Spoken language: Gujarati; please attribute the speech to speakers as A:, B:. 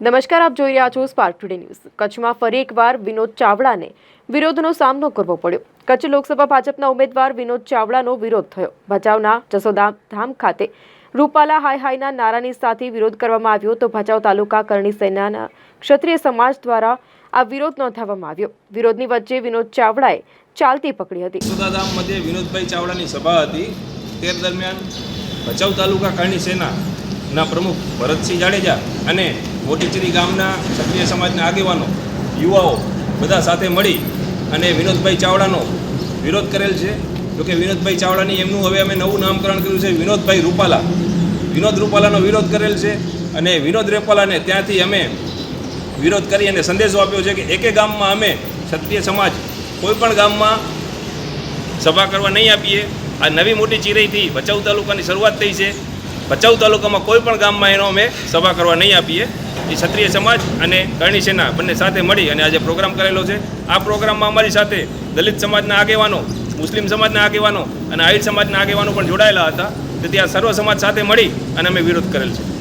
A: નમસ્કાર, આપ જોઈ રહ્યા છો સ્પાર્ક ટુડે ન્યૂઝ કચ્છમાં ફરી એકવાર વિનોદ ચાવડાને વિરોધનો સામનો કરવો પડ્યો. કચ્છ લોકસભા ભાજપના ઉમેદવાર વિનોદ ચાવડાનો વિરોધ થયો. ભચાઉના જસોદા ધામ ખાતે રૂપાલા હાય હાયના નારાની સાથે વિરોધ કરવામાં આવ્યો તો ભચાઉ તાલુકા કરણી સેનાના ક્ષત્રિય સમાજ દ્વારા આ વિરોધ નોંધાવવામાં આવ્યો. વિરોધની વચ્ચે વિનોદ ચાવડાએ ચાલતી પકડી હતી.
B: સુદાધામ મધ્યે વિનોદભાઈ ચાવડાની સભા હતી. તે દરમિયાન ભચાઉ તાલુકા કરણી સેનાના પ્રમુખ ભરતસિંહ જાડેજા અને મોટીચીરી ગામના ક્ષત્રિય સમાજના આગેવાનો, યુવાઓ બધા સાથે મળી અને વિનોદભાઈ ચાવડાનો વિરોધ કરેલ છે. જોકે વિનોદભાઈ ચાવડાની એમનું હવે અમે નવું નામકરણ કર્યું છે, વિનોદભાઈ રૂપાલા. વિનોદ રૂપાલાનો વિરોધ કરેલ છે અને વિનોદ રૂપાલાને ત્યાંથી અમે વિરોધ કરી અને સંદેશો આપ્યો છે કે એકે ગામમાં અમે ક્ષત્રિય સમાજ કોઈપણ ગામમાં સભા કરવા નહીં આપીએ. આ નવી મોટી ચીરઈથી ભચાઉ તાલુકાની શરૂઆત થઈ છે. ભચાઉ તાલુકામાં કોઈ પણ ગામમાં એનો અમે સભા કરવા નહીં આપીએ. એ ક્ષત્રિય સમાજ અને કરણી સેના બંને સાથે મળી અને આજે પ્રોગ્રામ કરેલો છે. આ પ્રોગ્રામમાં અમારી સાથે દલિત સમાજના આગેવાનો, મુસ્લિમ સમાજના આગેવાનો અને આહિર સમાજના આગેવાનો પણ જોડાયેલા હતા. તેથી આ સર્વ સમાજ સાથે મળી અને અમે વિરોધ કરેલ છે.